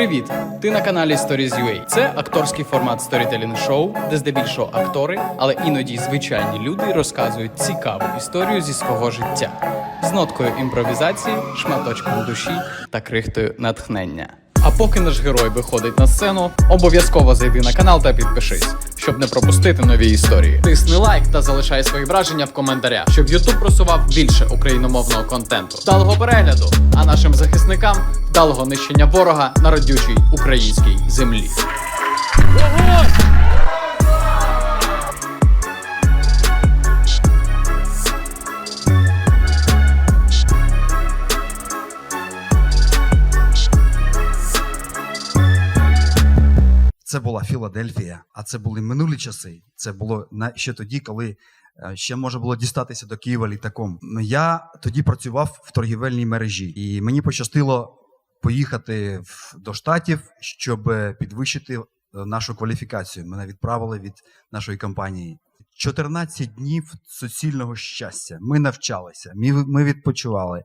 Привіт! Ти на каналі Stories.ua. Це акторський формат сторітелінг шоу, де здебільшого актори, але іноді звичайні люди розказують цікаву історію зі свого життя з ноткою імпровізації, шматочком душі та крихтою натхнення. А поки наш герой виходить на сцену, обов'язково зайди на канал та підпишись, щоб не пропустити нові історії. Тисни лайк та залишай свої враження в коментарях, щоб YouTube просував більше україномовного контенту. Вдалого перегляду, а нашим захисникам вдалого нищення ворога на родючій українській землі. Це була Філадельфія, а це були минулі часи. Це було ще тоді, коли е, ще можна було дістатися до Києва літаком. Я тоді працював в торгівельній мережі, і мені пощастило поїхати до штатів, щоб е, підвищити е, нашу кваліфікацію. Мене відправили від нашої компанії. 14 днів суцільного щастя. Ми навчалися, ми, ми відпочивали.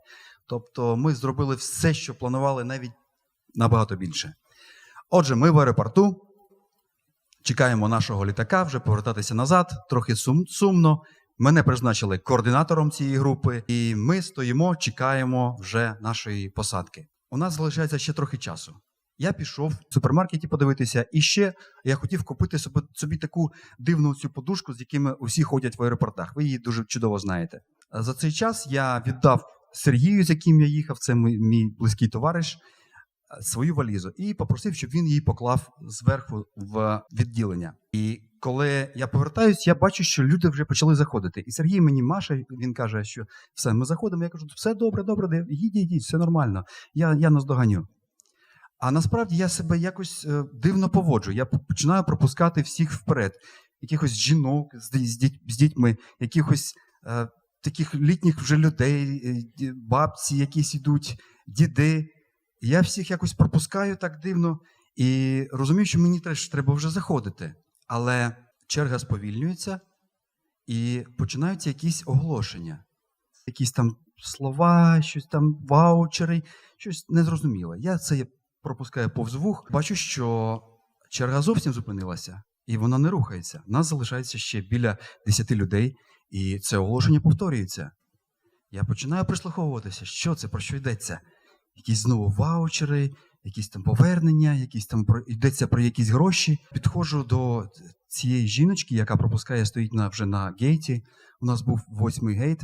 Тобто, ми зробили все, що планували, навіть набагато більше. Отже, ми в аеропорту. Чекаємо нашого літака, вже повертатися назад, трохи сум, сумно. Мене призначили координатором цієї групи, і ми стоїмо, чекаємо вже нашої посадки. У нас залишається ще трохи часу. Я пішов в супермаркеті подивитися, і ще я хотів купити собі, собі таку дивну цю подушку, з якими усі ходять в аеропортах. Ви її дуже чудово знаєте. За цей час я віддав Сергію, з яким я їхав, це мій, близький товариш, свою валізу і попросив, щоб він її поклав зверху в відділення. І коли я повертаюсь, я бачу, що люди вже почали заходити. І Сергій мені Маша, він каже, що все, ми заходимо. Я кажу, все добре, добре, їдь, їдь, все нормально. Я, я наздоганю. А насправді я себе якось е, дивно поводжу. Я починаю пропускати всіх вперед. Якихось жінок з дітьми, якихось е, таких літніх вже людей, е, бабці, якісь ідуть, діди. Я всіх якось пропускаю так дивно і розумію, що мені теж треба вже заходити. Але черга сповільнюється і починаються якісь оголошення, якісь там слова, щось там ваучери, щось незрозуміле. Я це пропускаю повз вух, бачу, що черга зовсім зупинилася, і вона не рухається. Нас залишається ще біля 10 людей, і це оголошення повторюється. Я починаю прислуховуватися, що це, про що йдеться. Якісь знову ваучери, якісь там повернення, якісь там про йдеться про якісь гроші. Підходжу до цієї жіночки, яка пропускає, стоїть на вже на гейті. У нас був восьмий гейт.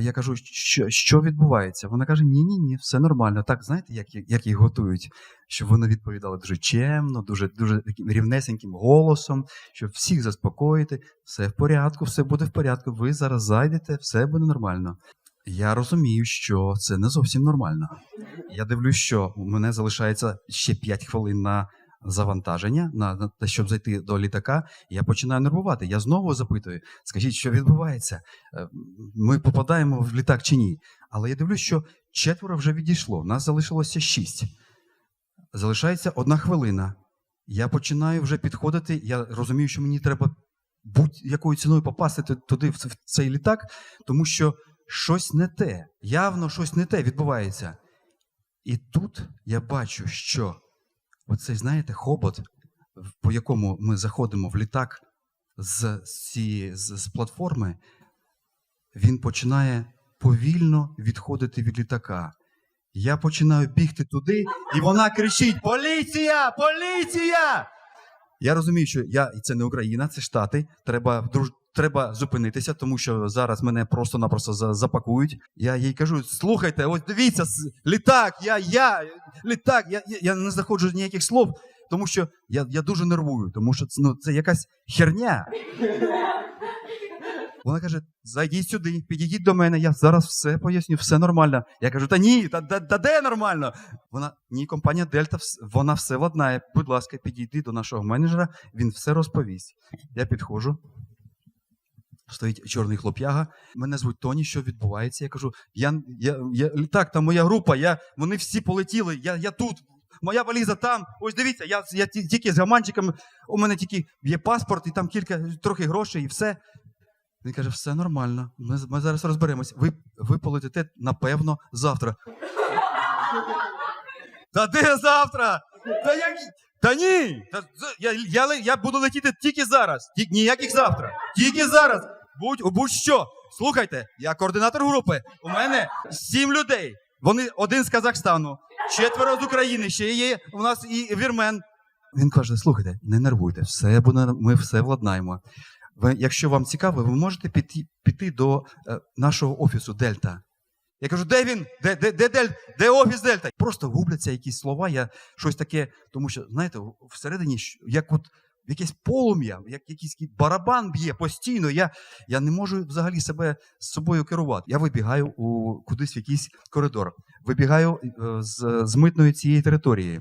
Я кажу, що, що відбувається? Вона каже: Ні, ні, ні, все нормально. Так, знаєте, як, як їх готують, щоб вони відповідали дуже чемно, дуже, дуже таким рівнесеньким голосом, щоб всіх заспокоїти, все в порядку, все буде в порядку. Ви зараз зайдете, все буде нормально. Я розумію, що це не зовсім нормально. Я дивлюсь, що у мене залишається ще 5 хвилин на завантаження, на, те, щоб зайти до літака. Я починаю нервувати. Я знову запитую: скажіть, що відбувається? Е, Ми попадаємо в літак чи ні? Але я дивлюсь, що четверо вже відійшло. Нас залишилося шість. Залишається одна хвилина. Я починаю вже підходити. Я розумію, що мені треба будь-якою ціною попасти туди, в цей літак, тому що щось не те, явно щось не те відбувається. І тут я бачу, що оцей, знаєте, хобот, по якому ми заходимо в літак з, цієї- з, з платформи, він починає повільно відходити від літака. Я починаю бігти туди, і вона кричить: Поліція! Поліція! Я розумію, що я, і це не Україна, це Штати. Треба друж, треба зупинитися, тому що зараз мене просто-напросто запакують. Я їй кажу: слухайте, ось дивіться, літак, я, я, літак, я, я, не знаходжу ніяких слов, тому що я, я дуже нервую, тому що ну, це якась херня. Вона каже: зайдіть сюди, підійдіть до мене, я зараз все поясню, все нормально. Я кажу, та ні, та, та, та де нормально? Вона ні, компанія Дельта, вона все ладнає. Будь ласка, підійди до нашого менеджера, він все розповість. Я підходжу. Стоїть чорний хлоп'яга. Мене звуть Тоні, що відбувається? Я кажу: я, я, я літак, там моя група, я, вони всі полетіли, я, я тут. Моя валіза там. Ось дивіться, я, я тільки з гаманчиком, у мене тільки є паспорт і там кілька трохи грошей, і все. Він каже, все нормально. Ми, ми зараз розберемось. Ви, ви полетите, напевно, завтра. Та де завтра? Та як? Та ні! Я, я, я буду летіти тільки зараз. Ніяких завтра. Тільки зараз. Будь, будь-що. Слухайте, я координатор групи. У мене сім людей. Вони один з Казахстану, четверо з України, ще є у нас і вірмен. Він каже: слухайте, не нервуйте, все буде, ми все владнаємо. Ви, якщо вам цікаво, ви можете піти, піти до е, нашого офісу Дельта. Я кажу, де він? Де, де, де, Дель, де офіс Дельта? Просто губляться якісь слова, я щось таке, тому що, знаєте, всередині, як от якесь полум'я, як якийсь барабан б'є постійно. Я, я не можу взагалі себе з собою керувати. Я вибігаю у, кудись в якийсь коридор, вибігаю е, з, з митної цієї території.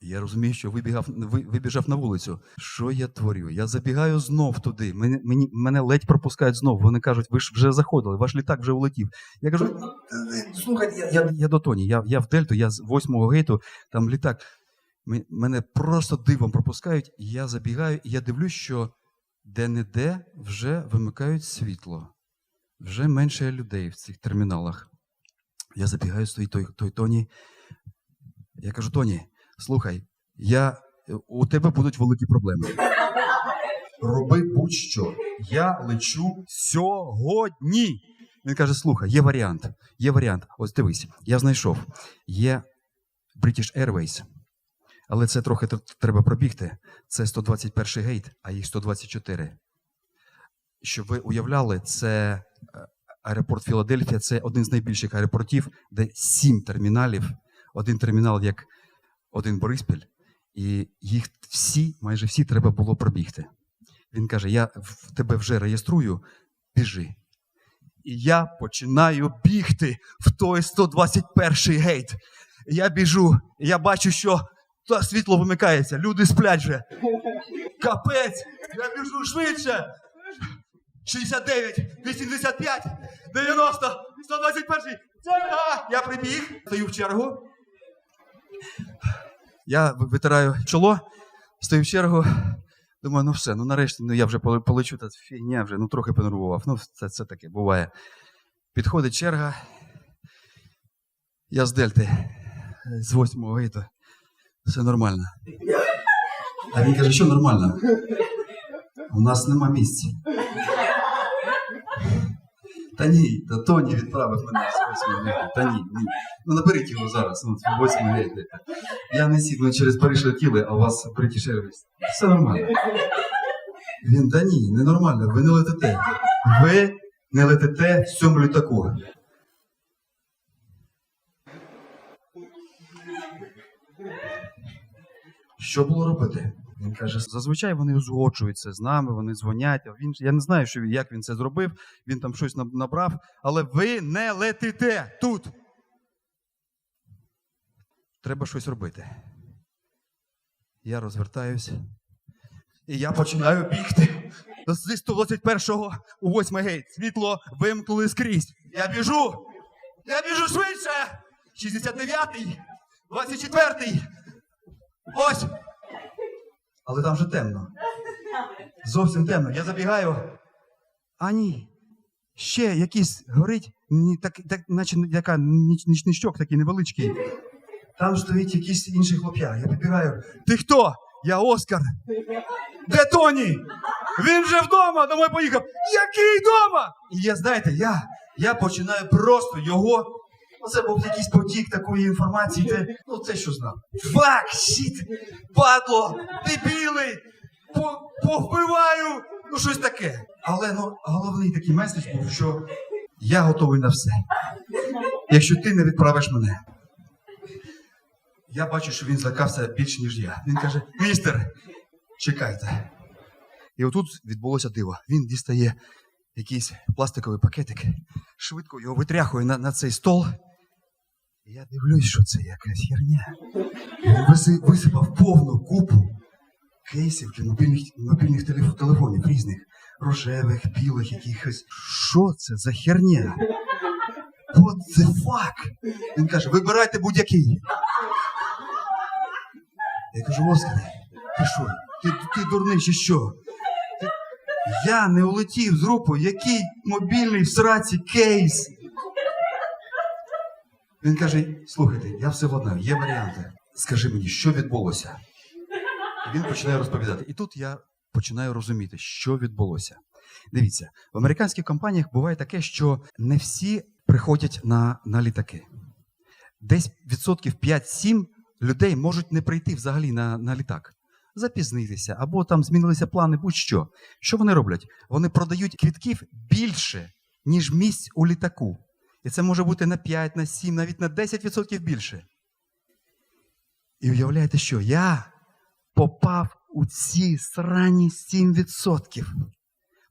Я розумію, що вибігав, вибіжав на вулицю. Що я творю? Я забігаю знов туди. Мені, мені, мене ледь пропускають знов. Вони кажуть, ви ж вже заходили, ваш літак вже улетів. Я кажу, «Е, слухайте, я, я, я до Тоні, я, я в Дельту, я з восьмого гейту, там літак. Мене просто дивом пропускають, я забігаю, і я дивлюсь, що де-не-де вже вимикають світло. Вже менше людей в цих терміналах. Я забігаю, стоїть той, той Тоні. Я кажу, Тоні, слухай, я, у тебе будуть великі проблеми. Роби будь-що. Я лечу сьогодні. Він каже: слухай, є варіант. Є варіант. Ось дивись, я знайшов. Є British Airways, але це трохи треба пробігти. Це 121 гейт, а їх 124. Щоб ви уявляли, це е, аеропорт Філадельфія це один з найбільших аеропортів, де сім терміналів. Один термінал як один Бориспіль, і їх всі, майже всі, треба було пробігти. Він каже: Я в тебе вже реєструю, біжи. І я починаю бігти в той 121 гейт. Я біжу, я бачу, що та світло вимикається, люди сплять вже. Капець! Я біжу швидше. 69, 85, 90, 121. Черга! Я прибіг, стою в чергу. Я витираю чоло, стою в чергу. Думаю, ну все, ну нарешті, ну я вже полечу, та фігня вже, ну трохи понервував. Ну, це, це таке буває. Підходить черга. Я з Дельти, з восьмого гейту. Все нормально. А він каже, що нормально? У нас нема місця. Та ні, та Тоні відправив мене з восьмого гейту. Та ні, ні. Ну наберіть його зараз, ну, з восьмого. Я не сів, через Париж летіли, а у вас British Airways. Все нормально. Він, та ні, ненормально, ви не летите. Ви не летите в цьому літаку. Що було робити? Він каже: зазвичай вони узгоджуються з нами, вони дзвонять. Він я не знаю, що як він це зробив. Він там щось набрав, але ви не летите тут. Треба щось робити. Я розвертаюсь. І я починаю бігти. Зі 121-го у 8 гейт. Світло вимкнули скрізь. Я біжу! Я біжу швидше! 69-й, 24-й. Ось! Але там вже темно. Зовсім темно. Я забігаю. А ні. Ще якийсь горить, так, так, наче яка ніч, нічничок такий невеличкий. Там стоїть якийсь інший хлоп'я. Я підбігаю. Ти хто? Я Оскар. Де Тоні? Він вже вдома, домой поїхав. Який вдома? І я, знаєте, я, я починаю просто його. Оце був якийсь потік такої інформації. Те, ну це що знав. Фак, щит, падло, дебіли, по, повбиваю, ну щось таке. Але ну, головний такий меседж був, що я готовий на все. Якщо ти не відправиш мене. Я бачу, що він злякався більше, ніж я. Він каже: містер, чекайте. І отут відбулося диво. Він дістає якийсь пластиковий пакетик, швидко його витряхує на, на цей стол. Я дивлюсь, що це якась херня. Висипав повну купу кейсів для мобільних, мобільних телеф- телефонів різних. Рожевих, білих, якихось. Що це за херня? What the fuck? Він каже, вибирайте будь-який. Я кажу, Оскаре, ти що? Ти, ти дурний чи що? Ти... Я не улетів з групою, який мобільний в сраці кейс. Він каже: слухайте, я все владнаю, є варіанти. скажи мені, що відбулося? І він починає розповідати. І тут я починаю розуміти, що відбулося. Дивіться, в американських компаніях буває таке, що не всі приходять на, на літаки. Десь відсотків 5-7 людей можуть не прийти взагалі на, на літак. Запізнитися, або там змінилися плани, будь-що. Що вони роблять? Вони продають квітків більше, ніж місць у літаку. І це може бути на 5, на 7, навіть на 10% більше. І уявляєте, що я попав у ці срані 7%.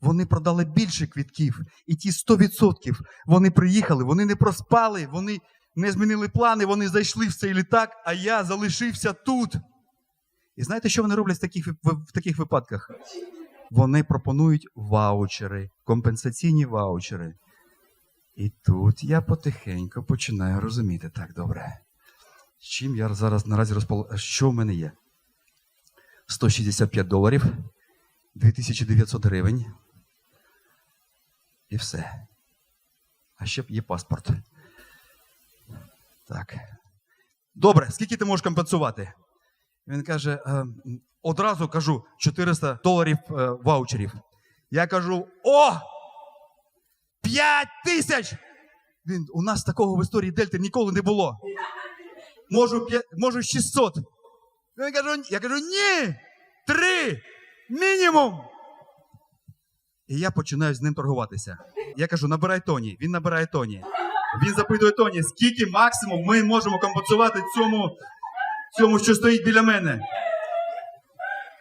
Вони продали більше квітків. І ті 100% вони приїхали, вони не проспали, вони не змінили плани, вони зайшли в цей літак, а я залишився тут. І знаєте, що вони роблять в таких, в таких випадках? Вони пропонують ваучери, компенсаційні ваучери. І тут я потихеньку починаю розуміти. Так, добре. З чим я зараз наразі розпол... Що в мене є? 165 доларів, 2900 гривень. І все. А ще є паспорт. Так. Добре, скільки ти можеш компенсувати? Він каже: «Е, одразу кажу 400 доларів е, ваучерів. Я кажу: О! 5 тисяч! Він, у нас такого в історії Дельти ніколи не було. Можу, п'я- можу 600. Він кажу, я кажу, ні! Три! Мінімум! І я починаю з ним торгуватися. Я кажу, набирай Тоні. Він набирає Тоні. Він запитує Тоні, скільки максимум ми можемо компенсувати цьому, цьому, що стоїть біля мене.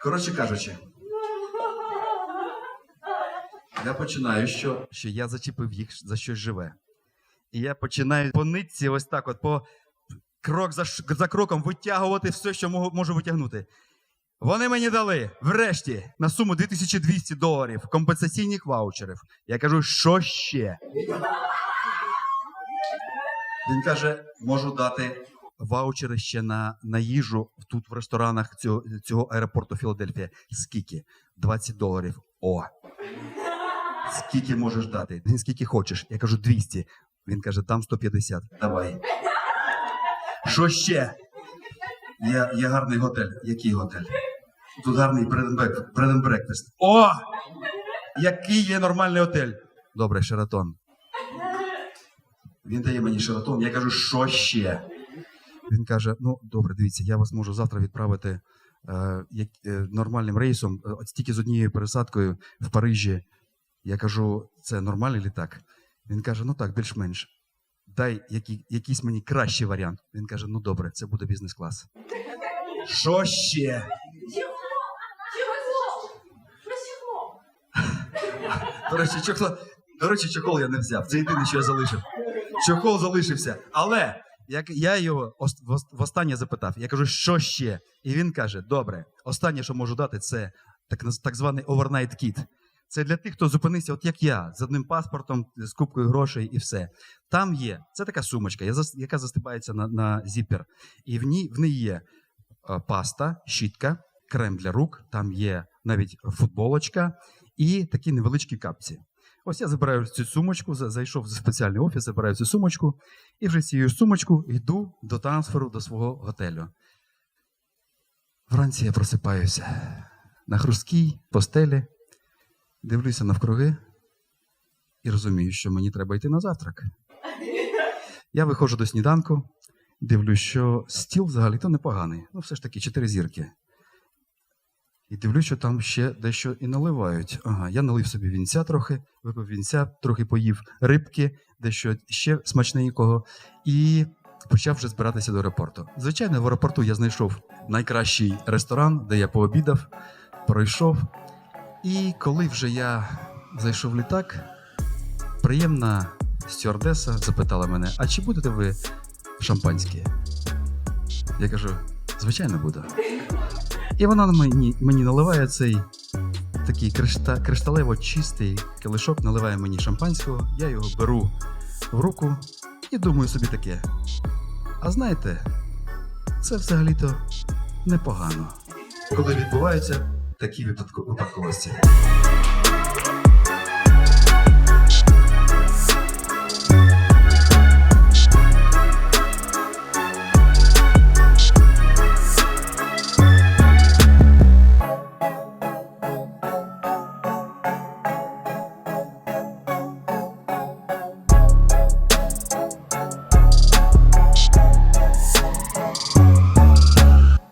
Коротше кажучи, я починаю, що, що я зачепив їх за щось живе. І я починаю по нитці ось так, от по крок за, за кроком витягувати все, що можу, можу витягнути. Вони мені дали врешті на суму 2200 доларів компенсаційних ваучерів. Я кажу, що ще? Він каже, можу дати ваучери ще на, на їжу тут в ресторанах цього, цього аеропорту Філадельфія. Скільки? 20 доларів. О! Скільки можеш дати? Він скільки хочеш. Я кажу 200. Він каже, там 150. Давай. Що ще? Є, є гарний готель. Який готель? Тут гарний breakfast. О! Який є нормальний готель? Добре, Шератон. Він дає мені Шератон. Я кажу, що ще? Він каже: ну, добре, дивіться, я вас можу завтра відправити е, е, нормальним рейсом, е, тільки з однією пересадкою в Парижі. Я кажу, це нормальний літак? Він каже, ну так, більш-менш. Дай який, якийсь мені кращий варіант. Він каже: ну добре, це буде бізнес-клас. Що ще? До речі, чохол, до речі, чохол я не взяв. Це єдине, що я залишив. Чохол залишився. Але як я його ос- вос- востаннє запитав, я кажу, що ще? І він каже: добре, останнє, що можу дати, це так, так званий overnight kit. Це для тих, хто зупинився, от як я, з одним паспортом, з купкою грошей і все. Там є, це така сумочка, яка застибається на, на зіпер. І в ній, в ній є е, паста, щітка, крем для рук, там є навіть футболочка і такі невеличкі капці. Ось я забираю цю сумочку, зайшов в спеціальний офіс, забираю цю сумочку, і вже цією сумочку йду до трансферу до свого готелю. Вранці я просипаюся на хрусткій постелі, дивлюся навкруги і розумію, що мені треба йти на завтрак. Я виходжу до сніданку, дивлюсь, що стіл взагалі-то непоганий. Ну, все ж таки, чотири зірки. І дивлюсь, що там ще дещо і наливають. Ага, я налив собі вінця трохи, випив вінця, трохи поїв рибки, дещо ще смачненького, і почав вже збиратися до аеропорту. Звичайно, в аеропорту я знайшов найкращий ресторан, де я пообідав, пройшов. І коли вже я зайшов в літак, приємна стюардеса запитала мене: а чи будете ви шампанське? Я кажу, звичайно, буду. І вона мені, мені наливає цей такий кришталево чистий килишок, наливає мені шампанського, я його беру в руку і думаю собі таке. А знаєте, це взагалі-то непогано, коли відбуваються такі випадко- випадковості.